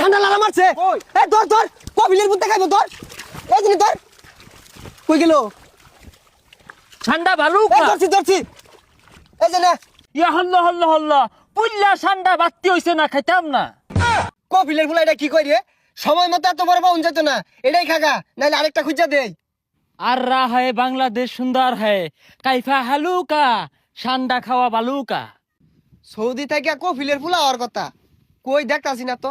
ঠান্ডা লালা মারছে? এ ধর ধর কবিলের বুদ্ধে খাইবো ধর। এই জিনিস ধর। কই গেল? ভালুকা ধরছি ধরছি। এই যে না। ইয়া হল্ল হল্ল হল্ল। পুল্লা ঠান্ডা বাত্তি হইছে না খাইতাম না। কপিলের ফুলা এটা কি কই রে? সময় মতো এত বড় পাউন যেত না। এটাই খাগা নাইলে আরেকটা খুঁজা দেই। আর রা হয় বাংলাদেশ সুন্দর হয়। কাইফা হালুকা ঠান্ডা খাওয়া বালুকা। সৌদি থেকে কপিলের ফুলা হওয়ার কথা। কই দেখতাছি না তো।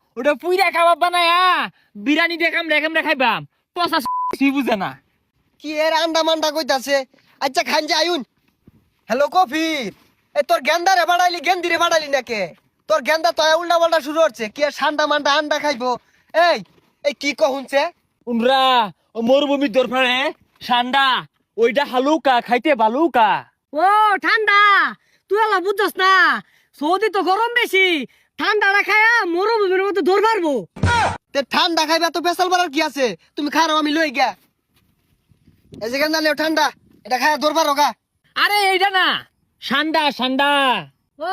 ওটা পুইরা খাবার বানায়া বিরিয়ানি দেখাম রেখাম রেখাইবাম পচা বুঝে না। কি এর আন্ডা মান্ডা কইতাছে? আচ্ছা খান যে আয়ুন। হ্যালো কফি এ তোর গেন্দা রে বাড়াইলি গেন্দি রে বাড়াইলি নাকে? তোর গেন্দা তো উল্টা পাল্টা শুরু হচ্ছে। কি আর সান্ডা মান্ডা আন্ডা খাইবো? এই এই কি কহুনছে উমরা ও মরুভূমির দরফারে ঠান্ডা ওইটা হালুকা খাইতে বালুকা ও ঠান্ডা। তুই আলা বুঝছস না। সৌদি তো গরম বেশি। ঠান্ডা না খায়া মরুভূমির মতো দৌড় মারবো। তে ঠান্ডা খাইবা তো পেশাল বাড়ার কি আছে? তুমি খারাপ আমি লই গা এই যে ঠান্ডা এটা খায়া দরবার হোগা আরে এইটা না ঠান্ডা ঠান্ডা ও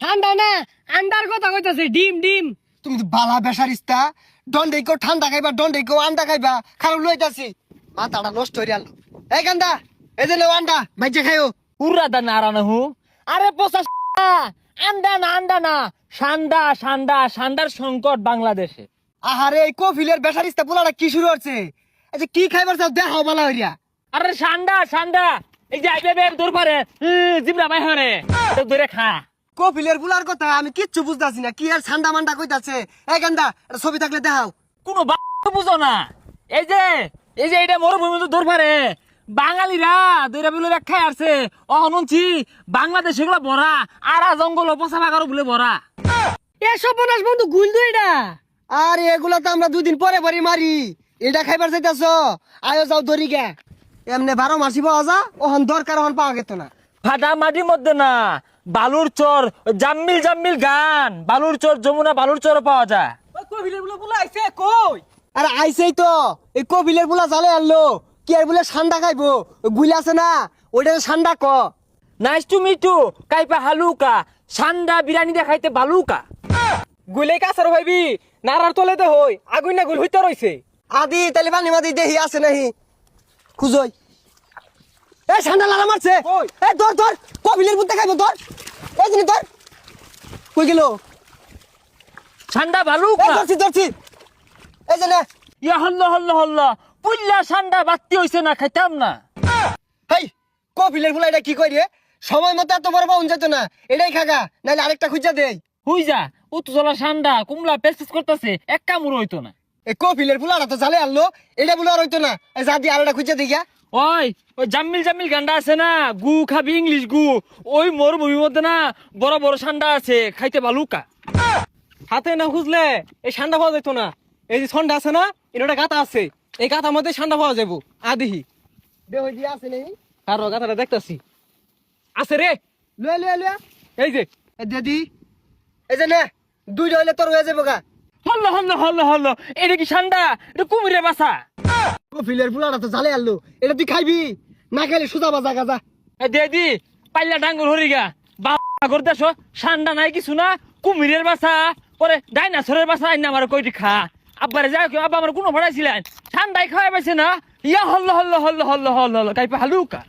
ঠান্ডা না আন্ডার কথা কইতাছে ডিম ডিম। তুমি তো বালা বেসারিস্তা। দণ্ডে কেউ ঠান্ডা খাইবা দণ্ডে কেউ আন্ডা খাইবা খারাপ লইতাছি। মাথাটা নষ্ট হয়ে গেল। এই গান্দা এই যে আন্ডা মাইজে খাইও। উড়া দা নারা না হু। আরে পচা আন্ডা না আন্ডা না। সান্ডা সান্ডা সান্ডার সংকট বাংলাদেশে। আহারে এই কফিলের বেসারিস্তা পোলাটা কি শুরু হচ্ছে এই যে কি খাইবার চাও দেখাও বালা হইয়া। আরে সান্ডা সান্ডা এই যে আইবে বের দূর পারে। জিবরা বাই হরে। তো দূরে খা। কফিলের পোলার কথা আমি কিচ্ছু বুঝতাছি না। কি আর সান্দা মান্ডা কইতাছে? এই গান্দা ছবি থাকলে দেখাও। কোনো বা বুঝো না। এই যে এই যে এটা মরুভূমি তো দূর পারে। বাঙালিরা দূরে বলে ব্যাখ্যায় আছে অহনুনছি বাংলাদেশ এগুলো ভরা আরা জঙ্গল পচা বাগারও বলে ভরা। এ সর্বনাশ বন্ধু গুল দুই এটা। আর এগুলা তো আমরা দুদিন পরে পরে মারি। এটা খাইবার চাইতাছ আয়ো যাও দরি গে। এমনি বারো মাসি পাওয়া যা ওহন দরকার ওহন পাওয়া গেত না। ফাটা মাটির মধ্যে না বালুর চর জাম্মিল জাম্মিল গান বালুর চর যমুনা বালুর চর পাওয়া যায়। কবিলের বলে বলে আইছে কই? আর আইসেই তো। এই কপিলের বুলা জালে আনলো। কি আর বলে ঠান্ডা খাইবো? গুলি আছে না? ওইটা ঠান্ডা ক। নাইস টু মিট টু কাইপা হালুকা। সান্ডা বিরিয়ানি দেখাইতে বালুকা। গুলে কাছার ভাইবি নারার তলেতে হই আগুন না গুল হইতে রইছে। আদি তাহলে পানি মাদি দেহি আছে নাহি। খুঁজই। এ ঠান্ডা লালা মারছে? এ ধর ধর কপিলের বুদ্ধে খাইবো ধর। এই জিনিস ধর। কই গেল? সান্ডা বালুকা। ধরছি ধরছি। এই যে ইয়া হল্ল হল্ল হল্ল। পুল্লা সান্ডা বাত্তি হইছে না খাইতাম না। হেই কপিলের ফুলা এটা কি কই রে? সময় মতো এত বড় পাউন যেত না। এটাই খাগা নাইলে আরেকটা খুঁজা দেই। হুই যা উত্তজলা সান্ডা কুমলা পেস্টিস করতেছে এক কামড় হইতো না। এই কপিলের ফুলাটা তো জালে আনলো। এটা বলে আর হইতো না। যা দিয়ে আরেকটা খুঁজা দিই গা। ওই জাম্মিল গান্ডা আছে না? গু খাবি ইংলিশ গু। ওই মরুভূমির মধ্যে না বড় বড় সান্ডা আছে খাইতে বালুকা হাতে না খুঁজলে এই সান্ডা পাওয়া যেত না। এই যে ঠান্ডা আছে না এর একটা গাতা আছে। এই গাতার মধ্যে ঠান্ডা পাওয়া যাব আদিহি দেহ। দিয়ে আছে নেই। কারও গাতাটা দেখতাছি। আছে রে। লয়ে লয়ে লয়ে। এই যে। দিদি এই যে নে দুইটা হইলে তোর হয়ে যাব গা। হল্ল হল্ল হল্ল হল্ল। এটা কি সান্ডা এটা কুমিরে বাসা। কপিলের ফুলাটা তো জালে আনলো। এটা তুই খাইবি? না খাইলে সুজা বাজা গাজা এ দে দি পাল্লা ডাঙ্গর হরিগা বাগর দেশ সান্ডা নাই কিছু না কুমিরের বাসা। পরে ডাইনাসরের বাসা আইনা আমার কইটি খা। আব্বারে যাই কেউ আব্বা আমার কোনো ভাড়াইছিলেন ঠান্ডায় খাওয়াই পাইছে না। ইয়া hello hello hello hello hello, hello, কাইপা হালুকা।